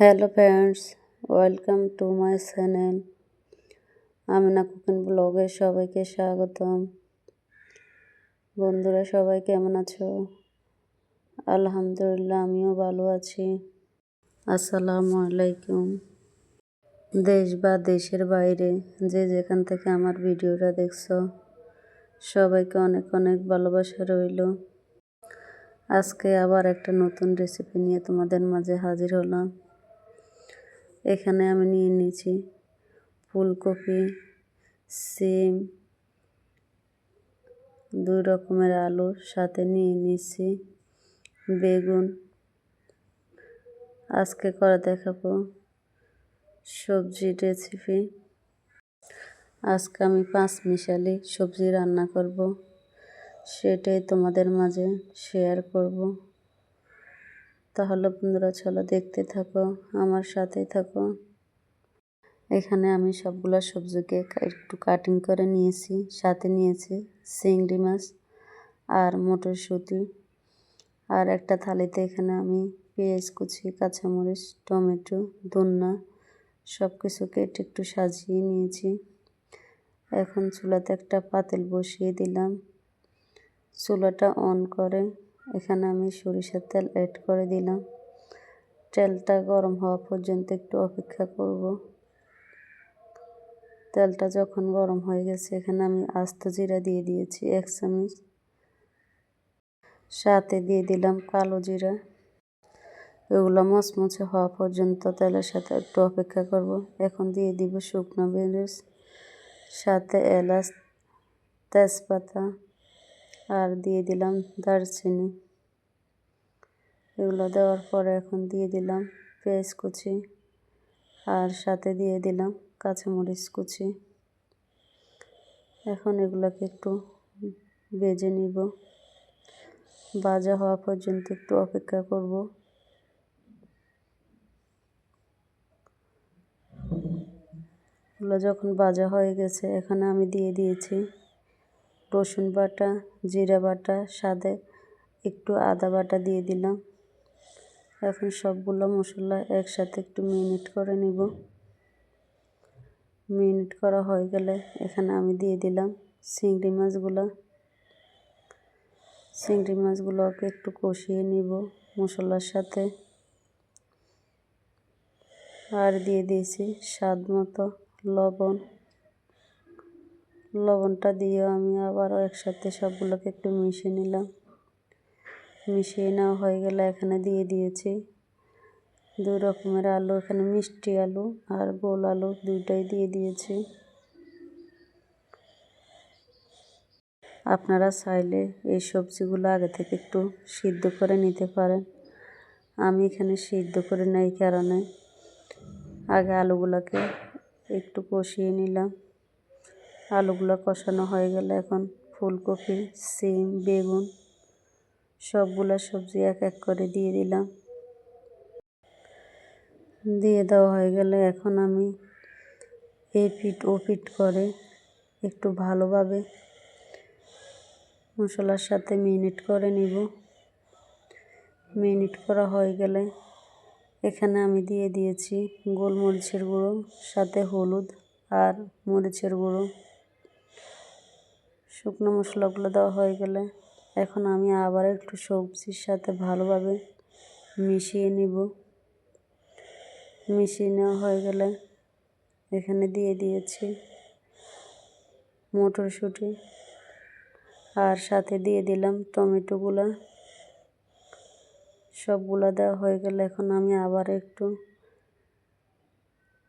Hello friends, welcome to my channel. Amina cooking ব্লগে সবাইকে স্বাগতম। বন্ধুরা, সবাই কেমন আছো? আলহামদুলিল্লাহ, আমিও ভালো আছি। আসসালামু আলাইকুম। দেশ বা দেশের বাইরে যে যেখান থেকে আমার ভিডিওটা দেখছ, সবাইকে অনেক অনেক ভালোবাসা রইল। আজকে আবার একটা নতুন রেসিপি নিয়ে তোমাদের মাঝে হাজির হলাম। এখানে আমি নিয়ে নিয়েছি ফুলকপি, সিম, দুই রকমের আলু সাথে নিয়ে নিয়েছি, বেগুন। আজকে করে দেখাবো সবজি রেসিপি আজকে আমি পাঁচ মিশালি সবজি রান্না করব, সেটাই তোমাদের মাঝে শেয়ার করব। তাহলে বন্ধুরা চলো দেখতে থাকো, আমার সাথেই থাকো। এখানে আমি সবগুলো সবজিকে একটু কাটিং করে নিয়েছি, সাথে নিয়েছি চিংড়ি মাছ আর মটরশুঁটি। আর একটা থালিতে এখানে আমি পেঁয়াজ কুচি, কাঁচামরিচ, টমেটো, ধন্যা সব কিছু কেটে একটু সাজিয়ে নিয়েছি। এখন চুলাতে একটা পাতিল বসিয়ে দিলাম। চুলাটা অন করে এখানে আমি সরিষার তেল অ্যাড করে দিলাম। তেলটা গরম হওয়া পর্যন্ত একটু অপেক্ষা করব। তেলটা যখন গরম হয়ে গেছে, এখানে আমি আস্ত জিরা দিয়ে দিয়েছি, এক চামচ। সাথে দিয়ে দিলাম কালো জিরা। এগুলো মচমচে হওয়া পর্যন্ত তেলের সাথে একটু অপেক্ষা করব। এখন দিয়ে দিব শুকনো মরিচ সাথে এলাচ, তেজপাতা। আর দিয়ে দিলাম দারচিনি। এগুলো দেওয়ার পরে এখন দিয়ে দিলাম পেঁয়াজ কুচি আর সাথে দিয়ে দিলাম কাঁচামরিচ কুচি। এখন এগুলোকে একটু বেজে নিব। ভাজা হওয়া পর্যন্ত একটু অপেক্ষা করব। এগুলো যখন ভাজা হয়ে গেছে, এখানে আমি দিয়ে দিয়েছি রসুন বাটা, জিরা বাটা, স্বাদে একটু আদা বাটা দিয়ে দিলাম। এখন সবগুলো মশলা একসাথে একটু মিনিট করে নিব। মিনিট করা হয়ে গেলে এখানে আমি দিয়ে দিলাম চিংড়ি মাছগুলো। চিংড়ি মাছগুলোকে একটু কষিয়ে নিব মশলার সাথে। আর দিয়ে দিয়েছি স্বাদ মতো লবণ। লবণটা দিয়েও আমি আবারও একসাথে সবগুলোকে একটু মিশিয়ে নিলাম। মিশিয়ে নেওয়া হয়ে গেলে এখানে দিয়ে দিয়েছি দুই রকমের আলু, এখানে মিষ্টি আলু আর গোল আলু দুইটাই দিয়ে দিয়েছি। আপনারা চাইলে এই সবজিগুলো আগে থেকে একটু সিদ্ধ করে নিতে পারেন। আমি এখানে সিদ্ধ করে নেই কারণে। আগে আলুগুলোকে একটু কষিয়ে নিলাম। আলুগুলো কষানো হয়ে গেলে এখন ফুলকপি, সিম, বেগুন সবগুলো সবজি এক এক করে দিয়ে দিলাম। দিয়ে দেওয়া হয়ে গেলে এখন আমি এই পিঠ ও পিঠ করে একটু ভালোভাবে মশলার সাথে মিনিট করে নিব। মিনিট করা হয়ে গেলে এখানে আমি দিয়ে দিয়েছি গোলমরিচের গুঁড়ো, সাথে হলুদ আর মরিচের গুঁড়ো। শুকনো মশলাগুলো দেওয়া হয়ে গেলে এখন আমি আবার একটু সবজির সাথে ভালোভাবে মিশিয়ে নিব। মিশিয়ে নেওয়া হয়ে গেলে এখানে দিয়ে দিয়েছি মটরশুঁটি আর সাথে দিয়ে দিলাম টমেটোগুলা। সবগুলো দেওয়া হয়ে গেলে এখন আমি আবার একটু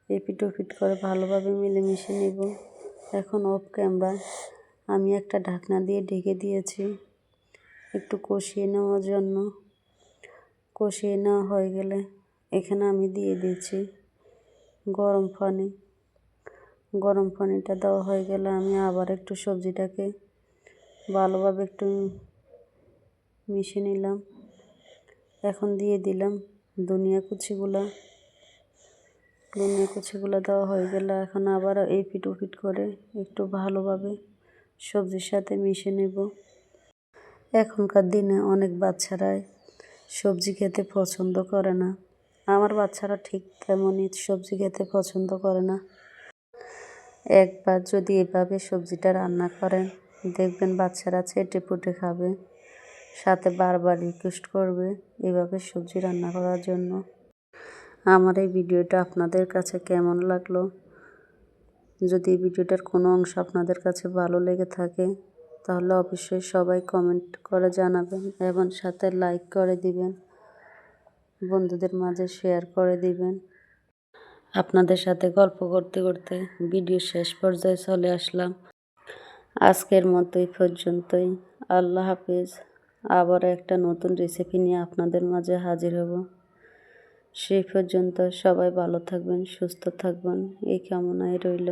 এপিট ওপিট করে ভালোভাবে মিলেমিশে নিব। এখন অফ ক্যামেরা আমি একটা ঢাকনা দিয়ে ঢেকে দিয়েছি। একটু কষিয়ে নেওয়ার জন্য। কষিয়ে নেওয়া হয়ে গেলে এখানে আমি দিয়ে দিয়েছি গরম পানি। গরম পানিটা দেওয়া হয়ে গেলে আমি আবার একটু সবজিটাকে ভালোভাবে একটু মিশিয়ে নিলাম। এখন দিয়ে দিলাম ধনিয়া কুচিগুলো। ধনিয়া কুচিগুলো দেওয়া হয়ে গেলে এখন আবার এই পিট করে একটু ভালোভাবে সবজির সাথে মিশে নেব। এখনকার দিনে অনেক বাচ্চারাই সবজি খেতে পছন্দ করে না। আমার বাচ্চারা ঠিক তেমনই সবজি খেতে পছন্দ করে না। একবার যদি এভাবে সবজিটা রান্না করেন, দেখবেন বাচ্চারা চেটে পুটে খাবে, সাথে বারবার রিকোয়েস্ট করবে এভাবে সবজি রান্না করার জন্য। আমার এই ভিডিওটা আপনাদের কাছে কেমন লাগল? যদি ভিডিওটার কোনো অংশ আপনাদের কাছে ভালো লেগে থাকে, তাহলে অবশ্যই সবাই কমেন্ট করে জানাবেন এবং সাথে লাইক করে দিবেন, বন্ধুদের মাঝে শেয়ার করে দিবেন। আপনাদের সাথে গল্প করতে করতে ভিডিও শেষ পর্যায়ে চলে আসলাম। আজকের মতোই পর্যন্তই। আল্লাহ হাফিজ। আবার একটা নতুন রেসিপি নিয়ে আপনাদের মাঝে হাজির হব। সেই পর্যন্ত সবাই ভালো থাকবেন সুস্থ থাকবেন। এই কামনায় রইল।